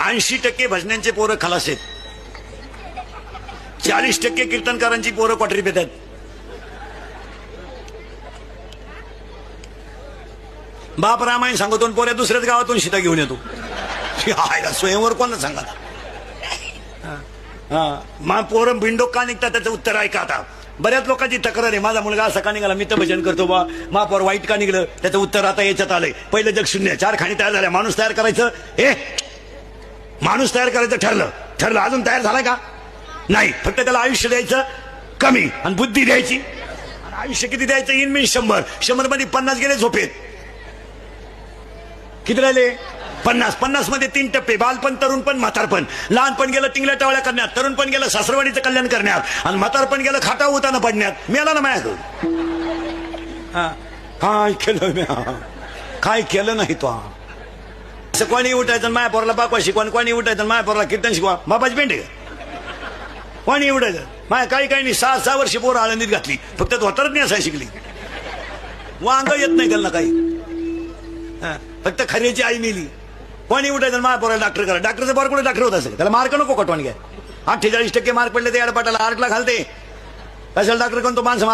ऐंशी टक्के भजन्यांचे पोरं खलास आहेत. चाळीस टक्के कीर्तनकारांची पोरं क्वाटरी पेतात. बाप रामायण सांगतो आणि पोऱ्या दुसऱ्याच गावातून सीता घेऊन येतो. हायला स्वयंवर कोणाला सांगा हा मा पोरं बिंडो का निघतात त्याचं उत्तर ऐका आता. बऱ्याच लोकांची तक्रार आहे माझा मुलगा असा का निघाला? मी तर भजन करतो बा. महापौर पोर वाईट का निघलं? त्याचं उत्तर आता याच्यात आलंय. पहिलं जग शून्य चार खाणी तयार झाल्या माणूस तयार करायचं. हे माणूस तयार करायचं ठरलं. ठरलं. अजून तयार झालाय का? नाही. फक्त त्याला आयुष्य द्यायचं कमी आणि बुद्धी द्यायची. आयुष्य किती द्यायचं? इन मीन शंभर. शंभरमध्ये पन्नास गेले झोपेत. किती राहिले? पन्नास. पन्नासमध्ये तीन टप्पे. बालपण तरुणपण म्हातारपण. लहानपण गेलं टिंगल्या टावळ्या करण्यात. तरुणपण गेलं सासरवाडीचं कल्याण करण्यात. आणि म्हातारपण गेलं खाटा उताना पडण्यात. मेला ना माझ्याकडून? हा. काय केलं मी? हा? काय केलं नाही तो? हा? कोणी उठायचं माया पोराला बापा शिकवा कोणी उठायचं माया पोराला कीर्तन शिकवा? बापाची पेंट कोणी उठायचं? माया काही काही नाही सहा सहा वर्ष पोरं आळंदीत घातली. फक्त धोतरच नाही असाय शिकली. वांग येत नाही त्यांना काही. हा, फक्त खऱ्याची आई मेली. कोणी उठायचं माया पोराला डॉक्टर करा. डॉक्टरचं बरं कुठे डॉक्टर होत असेल? त्याला मार्क नको कटवान घ्या. अठ्ठेचाळीस टक्के मार्क पडले ते अडपाटाला आर्टला घालते. कशाला डॉक्टर कोण? तो माणसं